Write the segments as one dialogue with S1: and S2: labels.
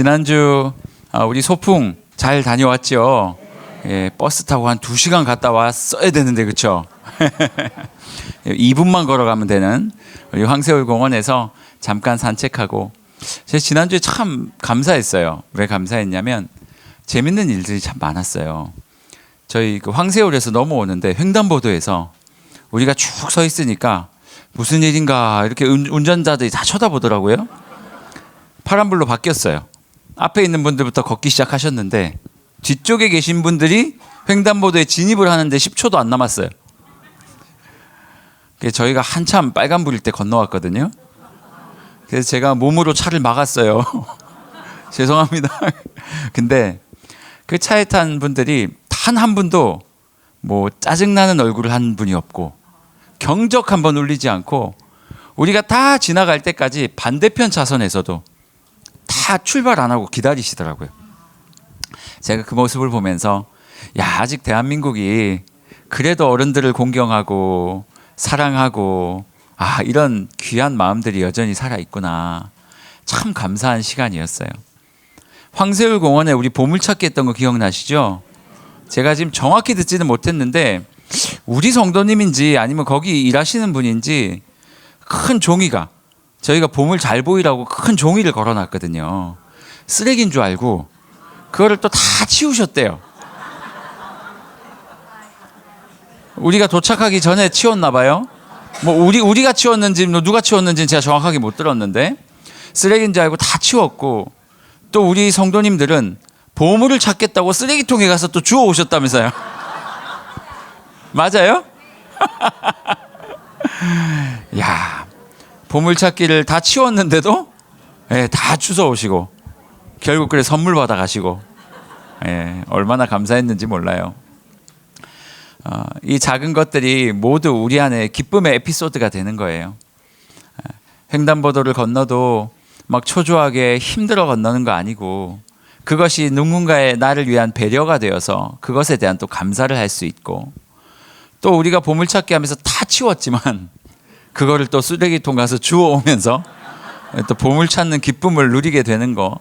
S1: 지난주 아, 우리 소풍 잘 다녀왔죠. 예, 버스 타고 한 2시간 갔다 왔어야 되는데 그쵸? 2분만 걸어가면 되는 우리 황새울 공원에서 잠깐 산책하고 제가 지난주에 참 감사했어요. 왜 감사했냐면 재밌는 일들이 참 많았어요. 저희 그 황새울에서 넘어오는데 횡단보도에서 우리가 쭉 서 있으니까 무슨 일인가 이렇게 운- 운전자들이 다 쳐다보더라고요. 파란불로 바뀌었어요. 앞에 있는 분들부터 걷기 시작하셨는데 뒤쪽에 계신 분들이 횡단보도에 진입을 하는데 10초도 안 남았어요. 저희가 한참 빨간불일 때 건너왔거든요. 그래서 제가 몸으로 차를 막았어요. 죄송합니다. 근데 그 차에 탄 분들이 단 한 분도 뭐 짜증나는 얼굴을 한 분이 없고 경적 한번 울리지 않고 우리가 다 지나갈 때까지 반대편 차선에서도 다 출발 안 하고 기다리시더라고요. 제가 그 모습을 보면서 야 아직 대한민국이 그래도 어른들을 공경하고 사랑하고 아 이런 귀한 마음들이 여전히 살아 있구나 참 감사한 시간이었어요. 황새울 공원에 우리 보물찾기 했던 거 기억나시죠? 제가 지금 정확히 듣지는 못했는데 우리 성도님인지 아니면 거기 일하시는 분인지 큰 종이가 저희가 보물 잘 보이라고 큰 종이를 걸어놨거든요. 쓰레기인 줄 알고 그거를 또 다 치우셨대요. 우리가 도착하기 전에 치웠나 봐요. 뭐 우리 우리가 치웠는지 뭐 누가 치웠는지는 제가 정확하게 못 들었는데 쓰레기인 줄 알고 다 치웠고 또 우리 성도님들은 보물을 찾겠다고 쓰레기통에 가서 또 주워 오셨다면서요. 맞아요? 야, 보물찾기를 다 치웠는데도 예, 다 주워 오시고 결국 그래 선물 받아 가시고 예, 얼마나 감사했는지 몰라요. 어, 이 작은 것들이 모두 우리 안에 기쁨의 에피소드가 되는 거예요. 예, 횡단보도를 건너도 막 초조하게 힘들어 건너는 거 아니고 그것이 누군가의 나를 위한 배려가 되어서 그것에 대한 또 감사를 할 수 있고 또 우리가 보물찾기 하면서 다 치웠지만 그거를 또 쓰레기통 가서 주워오면서 또 보물 찾는 기쁨을 누리게 되는 거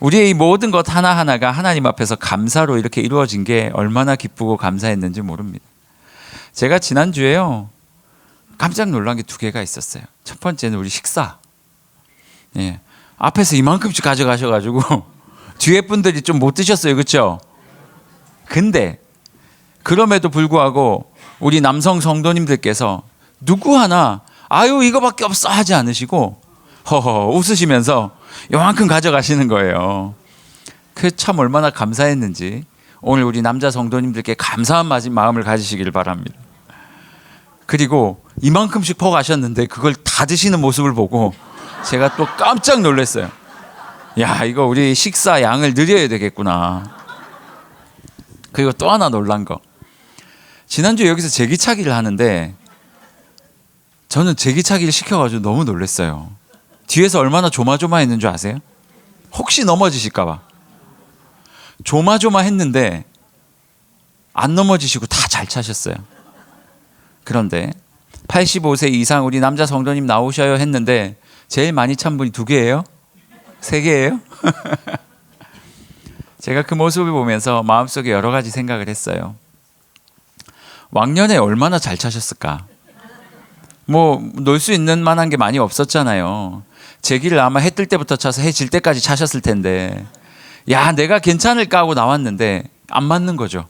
S1: 우리의 이 모든 것 하나하나가 하나님 앞에서 감사로 이렇게 이루어진 게 얼마나 기쁘고 감사했는지 모릅니다. 제가 지난주에요. 깜짝 놀란 게 두 개가 있었어요. 첫 번째는 우리 식사. 예. 앞에서 이만큼씩 가져가셔가지고 뒤에 분들이 좀 못 드셨어요. 그렇죠? 근데 그럼에도 불구하고 우리 남성 성도님들께서 누구 하나 아유 이거밖에 없어 하지 않으시고 허허 웃으시면서 요만큼 가져가시는 거예요. 그 참 얼마나 감사했는지 오늘 우리 남자 성도님들께 감사한 마음을 가지시길 바랍니다. 그리고 이만큼씩 퍼 가셨는데 그걸 다 드시는 모습을 보고 제가 또 깜짝 놀랐어요. 야 이거 우리 식사 양을 늘려야 되겠구나. 그리고 또 하나 놀란 거. 지난주 에 여기서 제기차기를 하는데 저는 제기차기를 시켜가지고 너무 놀랐어요. 뒤에서 얼마나 조마조마했는 줄 아세요? 혹시 넘어지실까봐. 조마조마했는데 안 넘어지시고 다 잘 차셨어요. 그런데 85세 이상 우리 남자 성도님 나오셔요 했는데 제일 많이 찬 분이 두 개예요? 세 개예요? 제가 그 모습을 보면서 마음속에 여러 가지 생각을 했어요. 왕년에 얼마나 잘 차셨을까? 뭐 놀 수 있는 만한 게 많이 없었잖아요. 제기를 아마 해 뜰 때부터 차서 해 질 때까지 차셨을 텐데, 야 내가 괜찮을까 하고 나왔는데 안 맞는 거죠.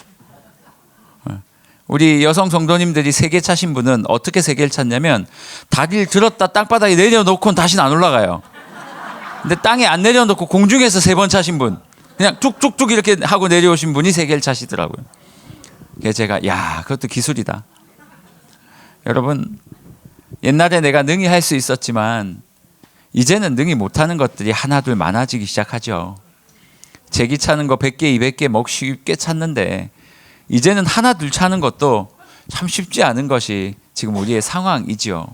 S1: 어. 우리 여성 성도님들이 세개 차신 분은 어떻게 세 개를 찼냐면 다리를 들었다 땅바닥에 내려놓고는 다시는 안 올라가요. 근데 땅에 안 내려놓고 공중에서 세 번 차신 분, 그냥 뚝뚝뚝 이렇게 하고 내려오신 분이 세 개를 차시더라고요. 제가 야 그것도 기술이다. 여러분 옛날에 내가 능히 할 수 있었지만 이제는 능히 못하는 것들이 하나둘 많아지기 시작하죠. 제기 차는 거 100개, 200개 먹 쉽게 찾는데 이제는 하나둘 차는 것도 참 쉽지 않은 것이 지금 우리의 상황이지요.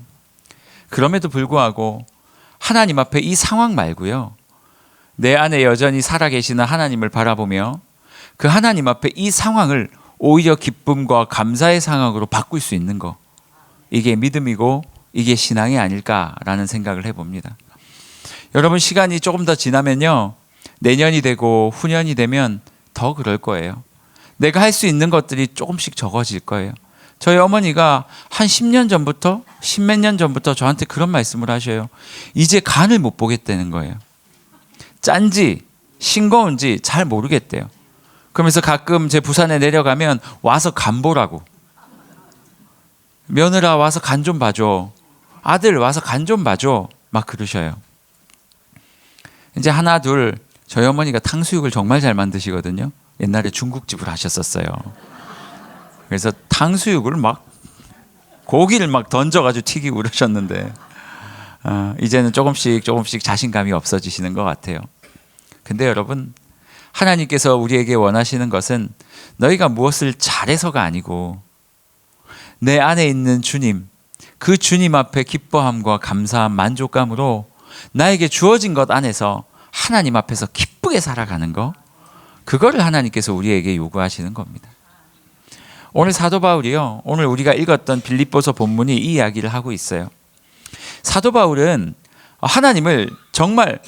S1: 그럼에도 불구하고 하나님 앞에 이 상황 말고요. 내 안에 여전히 살아계시는 하나님을 바라보며 그 하나님 앞에 이 상황을 오히려 기쁨과 감사의 상황으로 바꿀 수 있는 거. 이게 믿음이고 이게 신앙이 아닐까라는 생각을 해봅니다. 여러분 시간이 조금 더 지나면요. 내년이 되고 후년이 되면 더 그럴 거예요. 내가 할 수 있는 것들이 조금씩 적어질 거예요. 저희 어머니가 한 10년 전부터, 십몇 년 전부터 저한테 그런 말씀을 하셔요. 이제 간을 못 보겠다는 거예요. 짠지, 싱거운지 잘 모르겠대요. 그러면서 가끔 제 부산에 내려가면 와서 간 보라고. 며느라 와서 간 좀 봐줘. 아들 와서 간 좀 봐줘. 막 그러셔요. 이제 하나 둘 저희 어머니가 탕수육을 정말 잘 만드시거든요. 옛날에 중국집을 하셨었어요. 그래서 탕수육을 막 고기를 막 던져가지고 튀기고 그러셨는데 어, 이제는 조금씩 조금씩 자신감이 없어지시는 것 같아요. 근데 여러분 하나님께서 우리에게 원하시는 것은 너희가 무엇을 잘해서가 아니고 내 안에 있는 주님 그 주님 앞에 기뻐함과 감사함 만족감으로 나에게 주어진 것 안에서 하나님 앞에서 기쁘게 살아가는 거 그거를 하나님께서 우리에게 요구하시는 겁니다. 오늘 사도 바울이요. 오늘 우리가 읽었던 빌립보서 본문이 이 이야기를 하고 있어요. 사도 바울은 하나님을 정말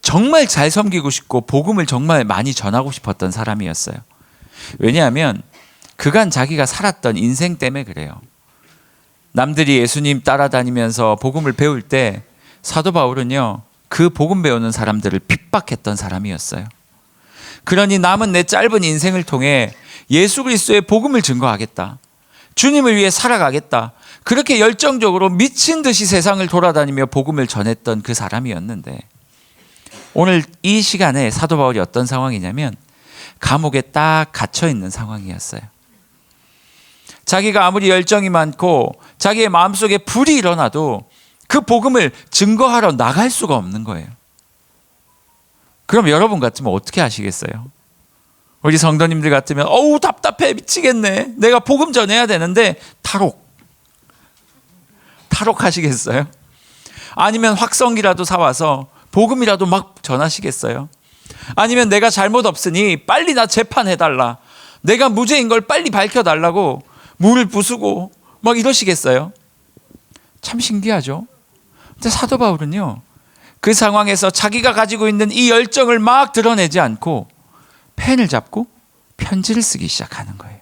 S1: 정말 잘 섬기고 싶고 복음을 정말 많이 전하고 싶었던 사람이었어요. 왜냐하면 그간 자기가 살았던 인생 때문에 그래요. 남들이 예수님 따라다니면서 복음을 배울 때 사도 바울은요. 그 복음 배우는 사람들을 핍박했던 사람이었어요. 그러니 남은 내 짧은 인생을 통해 예수 그리스도의 복음을 증거하겠다. 주님을 위해 살아가겠다. 그렇게 열정적으로 미친 듯이 세상을 돌아다니며 복음을 전했던 그 사람이었는데 오늘 이 시간에 사도 바울이 어떤 상황이냐면 감옥에 딱 갇혀 있는 상황이었어요. 자기가 아무리 열정이 많고 자기의 마음속에 불이 일어나도 그 복음을 증거하러 나갈 수가 없는 거예요. 그럼 여러분 같으면 어떻게 하시겠어요? 우리 성도님들 같으면 어우 답답해 미치겠네. 내가 복음 전해야 되는데 탈옥. 탈옥하시겠어요? 아니면 확성기라도 사 와서 복음이라도 막 전하시겠어요? 아니면 내가 잘못 없으니 빨리 나 재판해 달라. 내가 무죄인 걸 빨리 밝혀 달라고 물을 부수고 막 이러시겠어요? 참 신기하죠. 근데 사도 바울은요. 그 상황에서 자기가 가지고 있는 이 열정을 막 드러내지 않고 펜을 잡고 편지를 쓰기 시작하는 거예요.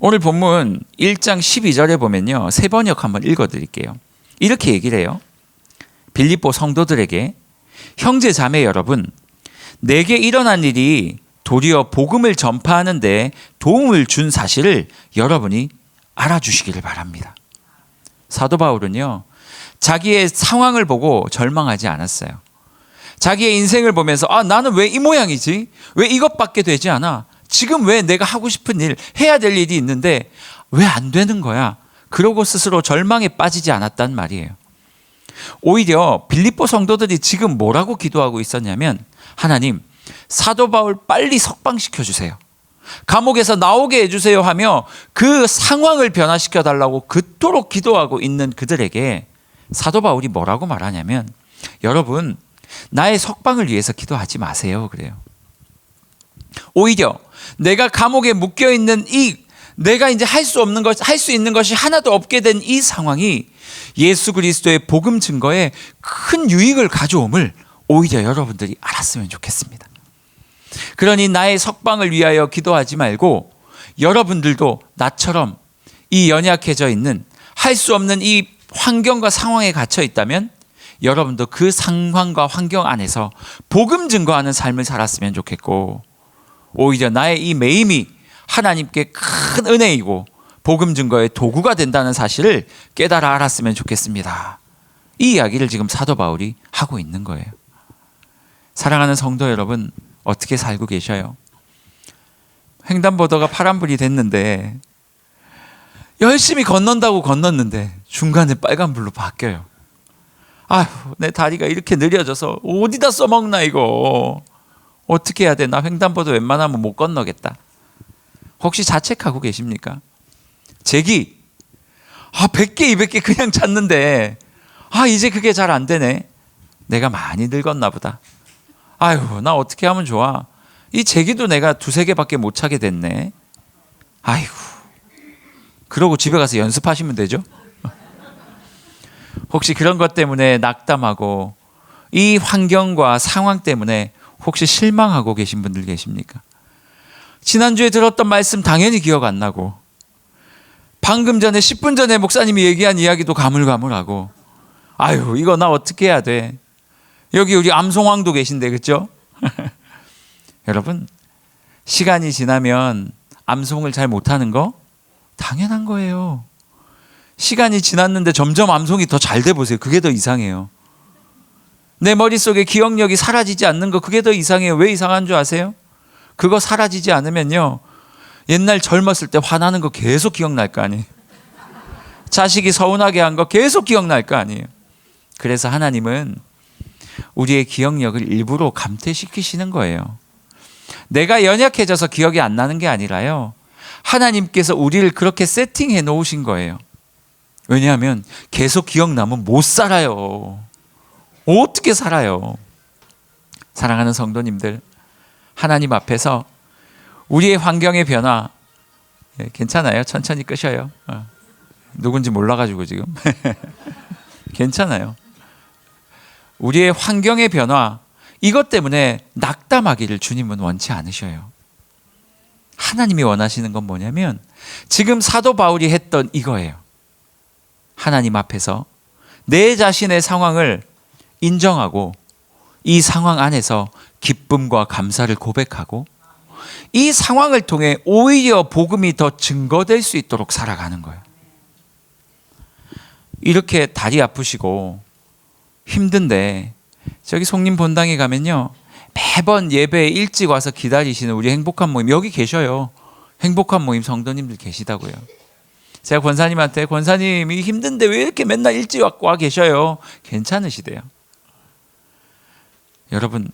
S1: 오늘 본문 1장 12절에 보면요. 세 번역 한번 읽어 드릴게요. 이렇게 얘기를 해요. 빌립보 성도들에게 형제 자매 여러분 내게 일어난 일이 도리어 복음을 전파하는데 도움을 준 사실을 여러분이 알아주시기를 바랍니다. 사도 바울은요, 자기의 상황을 보고 절망하지 않았어요. 자기의 인생을 보면서, 아, 나는 왜 이 모양이지? 왜 이것밖에 되지 않아? 지금 왜 내가 하고 싶은 일, 해야 될 일이 있는데 왜 안 되는 거야? 그러고 스스로 절망에 빠지지 않았단 말이에요. 오히려 빌립보 성도들이 지금 뭐라고 기도하고 있었냐면, 하나님, 사도 바울 빨리 석방시켜 주세요. 감옥에서 나오게 해주세요 하며 그 상황을 변화시켜 달라고 그토록 기도하고 있는 그들에게 사도 바울이 뭐라고 말하냐면 여러분 나의 석방을 위해서 기도하지 마세요 그래요. 오히려 내가 감옥에 묶여 있는 이 내가 이제 할 수 없는 것, 할 수 있는 것이 하나도 없게 된 이 상황이 예수 그리스도의 복음 증거에 큰 유익을 가져옴을 오히려 여러분들이 알았으면 좋겠습니다. 그러니 나의 석방을 위하여 기도하지 말고 여러분들도 나처럼 이 연약해져 있는 할 수 없는 이 환경과 상황에 갇혀 있다면 여러분도 그 상황과 환경 안에서 복음 증거하는 삶을 살았으면 좋겠고 오히려 나의 이 매임이 하나님께 큰 은혜이고 복음 증거의 도구가 된다는 사실을 깨달아 알았으면 좋겠습니다. 이 이야기를 지금 사도 바울이 하고 있는 거예요. 사랑하는 성도 여러분, 어떻게 살고 계셔요? 횡단보도가 파란불이 됐는데 열심히 건넌다고 건넜는데 중간에 빨간불로 바뀌어요. 아휴, 내 다리가 이렇게 느려져서 어디다 써먹나 이거. 어떻게 해야 돼? 나 횡단보도 웬만하면 못 건너겠다. 혹시 자책하고 계십니까? 제기. 아, 100개, 200개 그냥 찾는데 아, 이제 그게 잘 안 되네. 내가 많이 늙었나 보다. 아유, 나 어떻게 하면 좋아? 이 제기도 내가 두세 개밖에 못 차게 됐네. 아이고. 그러고 집에 가서 연습하시면 되죠? 혹시 그런 것 때문에 낙담하고 이 환경과 상황 때문에 혹시 실망하고 계신 분들 계십니까? 지난주에 들었던 말씀 당연히 기억 안 나고 방금 전에 10분 전에 목사님이 얘기한 이야기도 가물가물하고 아유 이거 나 어떻게 해야 돼 여기 우리 암송왕도 계신데 그죠 여러분 시간이 지나면 암송을 잘 못하는 거 당연한 거예요. 시간이 지났는데 점점 암송이 더 잘 돼 보세요. 그게 더 이상해요. 내 머릿속에 기억력이 사라지지 않는 거 그게 더 이상해요. 왜 이상한 줄 아세요? 그거 사라지지 않으면요 옛날 젊었을 때 화나는 거 계속 기억날 거 아니에요. 자식이 서운하게 한 거 계속 기억날 거 아니에요. 그래서 하나님은 우리의 기억력을 일부러 감퇴시키시는 거예요. 내가 연약해져서 기억이 안 나는 게 아니라요. 하나님께서 우리를 그렇게 세팅해 놓으신 거예요. 왜냐하면 계속 기억나면 못 살아요. 어떻게 살아요? 사랑하는 성도님들, 하나님 앞에서 우리의 환경의 변화, 예, 괜찮아요? 천천히 끄셔요. 어. 누군지 몰라가지고 지금. 괜찮아요. 우리의 환경의 변화 이것 때문에 낙담하기를 주님은 원치 않으셔요. 하나님이 원하시는 건 뭐냐면 지금 사도 바울이 했던 이거예요. 하나님 앞에서 내 자신의 상황을 인정하고 이 상황 안에서 기쁨과 감사를 고백하고 이 상황을 통해 오히려 복음이 더 증거될 수 있도록 살아가는 거예요. 이렇게 다리 아프시고 힘든데 저기 송림 본당에 가면요 매번 예배에 일찍 와서 기다리시는 우리 행복한 모임 여기 계셔요. 행복한 모임 성도님들 계시다고요. 제가 권사님한테 권사님이 힘든데 왜 이렇게 맨날 일찍 와 계셔요? 괜찮으시대요. 여러분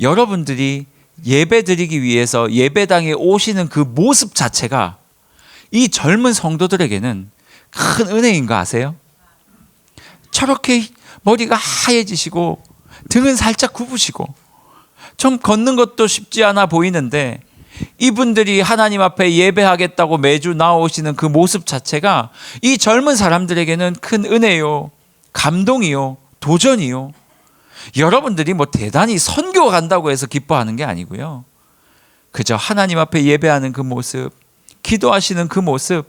S1: 여러분들이 예배 드리기 위해서 예배당에 오시는 그 모습 자체가 이 젊은 성도들에게는 큰 은혜인 거 아세요? 저렇게 머리가 하얘지시고 등은 살짝 굽으시고 좀 걷는 것도 쉽지 않아 보이는데 이분들이 하나님 앞에 예배하겠다고 매주 나오시는 그 모습 자체가 이 젊은 사람들에게는 큰 은혜요, 감동이요, 도전이요. 여러분들이 뭐 대단히 선교 간다고 해서 기뻐하는 게 아니고요. 그저 하나님 앞에 예배하는 그 모습, 기도하시는 그 모습.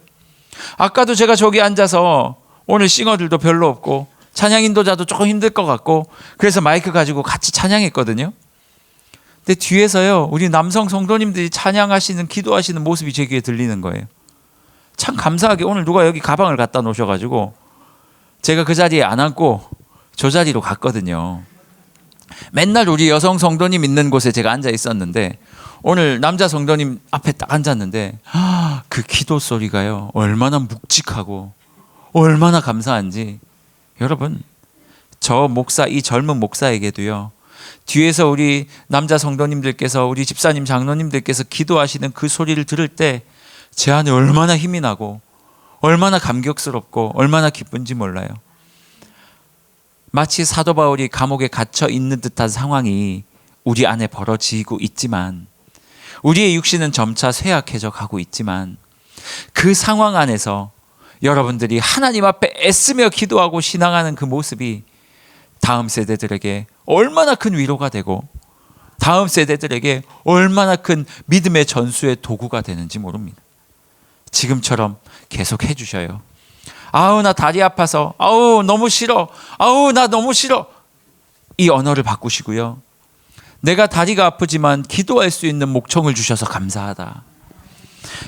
S1: 아까도 제가 저기 앉아서 오늘 싱어들도 별로 없고 찬양 인도자도 조금 힘들 것 같고 그래서 마이크 가지고 같이 찬양했거든요. 근데 뒤에서요 우리 남성 성도님들이 찬양하시는 기도하시는 모습이 제 귀에 들리는 거예요. 참 감사하게 오늘 누가 여기 가방을 갖다 놓으셔가지고 제가 그 자리에 안 앉고 저 자리로 갔거든요. 맨날 우리 여성 성도님 있는 곳에 제가 앉아 있었는데 오늘 남자 성도님 앞에 딱 앉았는데 그 기도 소리가요 얼마나 묵직하고 얼마나 감사한지 여러분 저 목사 이 젊은 목사에게도요 뒤에서 우리 남자 성도님들께서 우리 집사님 장로님들께서 기도하시는 그 소리를 들을 때 제 안에 얼마나 힘이 나고 얼마나 감격스럽고 얼마나 기쁜지 몰라요. 마치 사도 바울이 감옥에 갇혀 있는 듯한 상황이 우리 안에 벌어지고 있지만 우리의 육신은 점차 쇠약해져 가고 있지만 그 상황 안에서 여러분들이 하나님 앞에 애쓰며 기도하고 신앙하는 그 모습이 다음 세대들에게 얼마나 큰 위로가 되고 다음 세대들에게 얼마나 큰 믿음의 전수의 도구가 되는지 모릅니다. 지금처럼 계속 해주셔요. 아우 나 다리 아파서 아우 너무 싫어 아우 나 너무 싫어 이 언어를 바꾸시고요. 내가 다리가 아프지만 기도할 수 있는 목청을 주셔서 감사하다.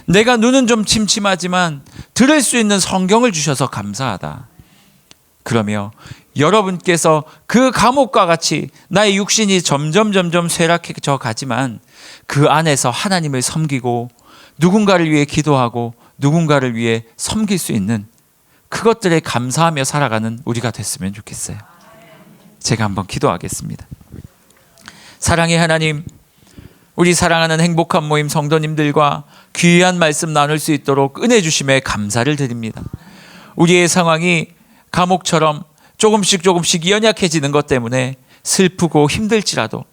S1: 내가 눈은 좀 침침하지만 들을 수 있는 성경을 주셔서 감사하다. 그러며 여러분께서 그 감옥과 같이 나의 육신이 점점 점점 쇠락해져 가지만 그 안에서 하나님을 섬기고 누군가를 위해 기도하고 누군가를 위해 섬길 수 있는 그것들에 감사하며 살아가는 우리가 됐으면 좋겠어요. 제가 한번 기도하겠습니다. 사랑의 하나님, 우리 사랑하는 행복한 모임 성도님들과 귀한 말씀 나눌 수 있도록 은혜 주심에 감사를 드립니다. 우리의 상황이 감옥처럼 조금씩 조금씩 연약해지는 것 때문에 슬프고 힘들지라도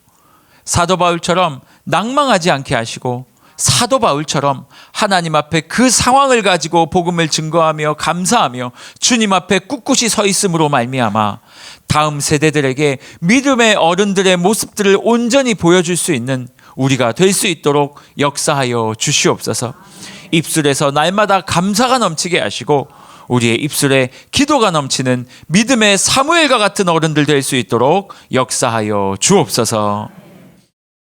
S1: 사도 바울처럼 낭망하지 않게 하시고 사도 바울처럼 하나님 앞에 그 상황을 가지고 복음을 증거하며 감사하며 주님 앞에 꿋꿋이 서 있음으로 말미암아 다음 세대들에게 믿음의 어른들의 모습들을 온전히 보여줄 수 있는 우리가 될 수 있도록 역사하여 주시옵소서. 입술에서 날마다 감사가 넘치게 하시고 우리의 입술에 기도가 넘치는 믿음의 사무엘과 같은 어른들 될 수 있도록 역사하여 주옵소서.